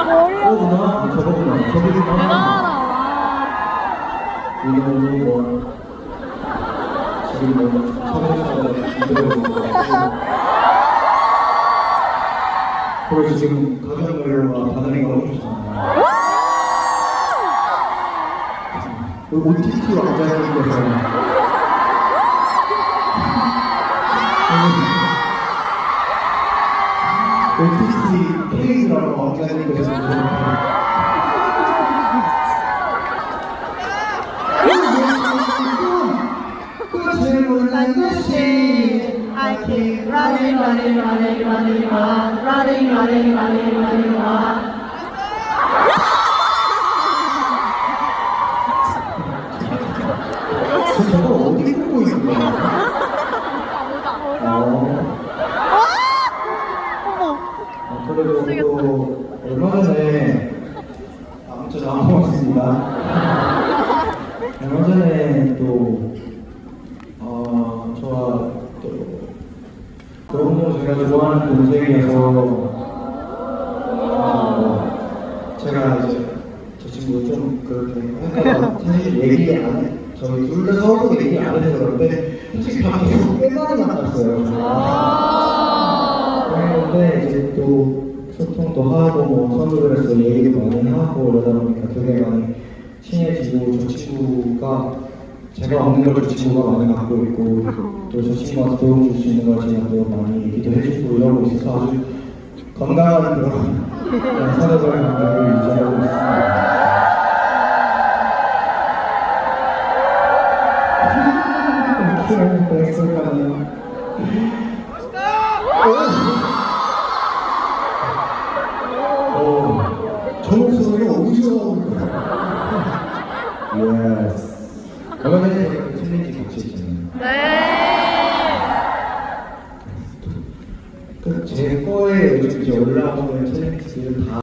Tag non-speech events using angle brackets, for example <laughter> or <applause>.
저거구나, 저거구나, 저거구나. 이거는 뭐 지금 뭐 사회사가 준비하고 그래서 지금 가정관리와 바다리가 오셨잖아요. OTT로 앉아있는데서 OTT I keep running, running, running, running, run, running, running, running, running, run. 저거 어디 보고 있는 거야? 어, 어머. 어, 그래도 안 먹었습니다. 얼마 전에 또 어, 저와 또 너무 제가 좋아하는 동생이어서 어, 제가 이제 저 친구 좀 그렇게 할까봐 사실 얘기 안 해. 저희 둘 다 서로 얘기 안 해서 그런데 솔직히 밖에서 꽤 많이 만났어요. 그런데 이제 또 소통도 하고 뭐 해서 얘기도 많이 하고 그러다 보니까 되게 많이 친해지고 저 친구가 제가 없는 걸저 친구가 많이 갖고 있고 또 저 친구한테 도움 줄 수 있는 걸 제가 또 많이 얘기도 해주고 이러고 있어서 아주 건강한 그런 <laughs> 서로서로의 관계를 유지하고 있습니다. <laughs> 약속하네요. 거야? 예스. 그 챌린지 같이 했잖아요. 네. 그제 거에 이제 올라오는 챌린지를 다